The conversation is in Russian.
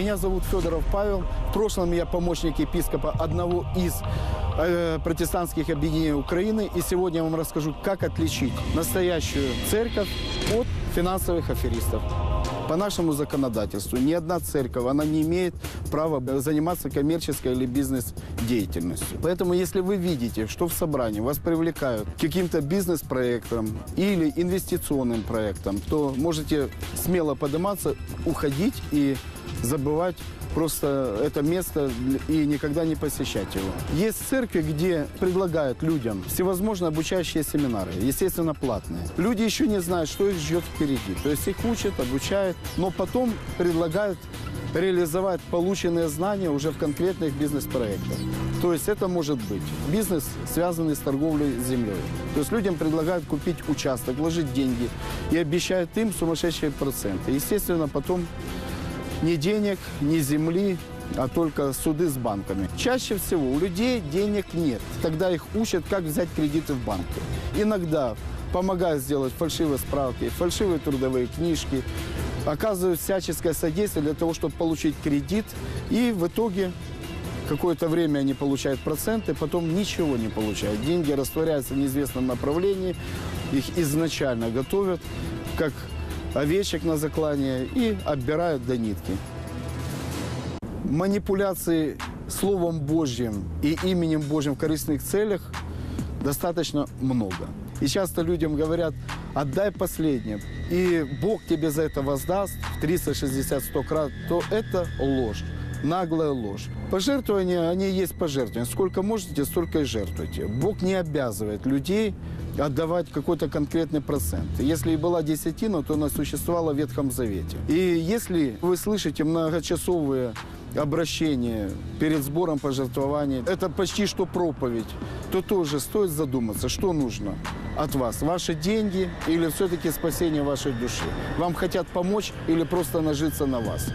Меня зовут Федоров Павел. В прошлом я помощник епископа одного из э, протестантских объединений Украины. И сегодня я вам расскажу, как отличить настоящую церковь от финансовых аферистов. По нашему законодательству ни одна церковь, она не имеет права заниматься коммерческой или бизнес-деятельностью. Поэтому, если вы видите, что в собрании вас привлекают к каким-то бизнес-проектам или инвестиционным проектам, то можете смело подниматься, уходить и забывать просто это место и никогда не посещать его. Есть церкви, где предлагают людям всевозможные обучающие семинары, естественно, платные. Люди еще не знают, что их ждет впереди. То есть их учат, обучают, но потом предлагают реализовать полученные знания уже в конкретных бизнес-проектах. То есть это может быть бизнес, связанный с торговлей землей. То есть людям предлагают купить участок, вложить деньги и обещают им сумасшедшие проценты. Естественно, потом ни денег, ни земли, а только суды с банками. Чаще всего у людей денег нет. Тогда их учат, как взять кредиты в банке. Иногда помогают сделать фальшивые справки, фальшивые трудовые книжки, оказывают всяческое содействие для того, чтобы получить кредит. И в итоге какое-то время они получают проценты, потом ничего не получают. Деньги растворяются в неизвестном направлении, их изначально готовят, как овечек на заклание и отбирают до нитки. Манипуляции Словом Божьим и именем Божьим в корыстных целях достаточно много. И часто людям говорят, отдай последнее, и Бог тебе за это воздаст в 360-100 крат, то это ложь наглая ложь. Пожертвования, они есть пожертвования. Сколько можете, столько и жертвуйте. Бог не обязывает людей отдавать какой-то конкретный процент. Если и была десятина, то она существовала в Ветхом Завете. И если вы слышите многочасовые обращения перед сбором пожертвований, это почти что проповедь, то тоже стоит задуматься, что нужно от вас. Ваши деньги или все-таки спасение вашей души. Вам хотят помочь или просто нажиться на вас.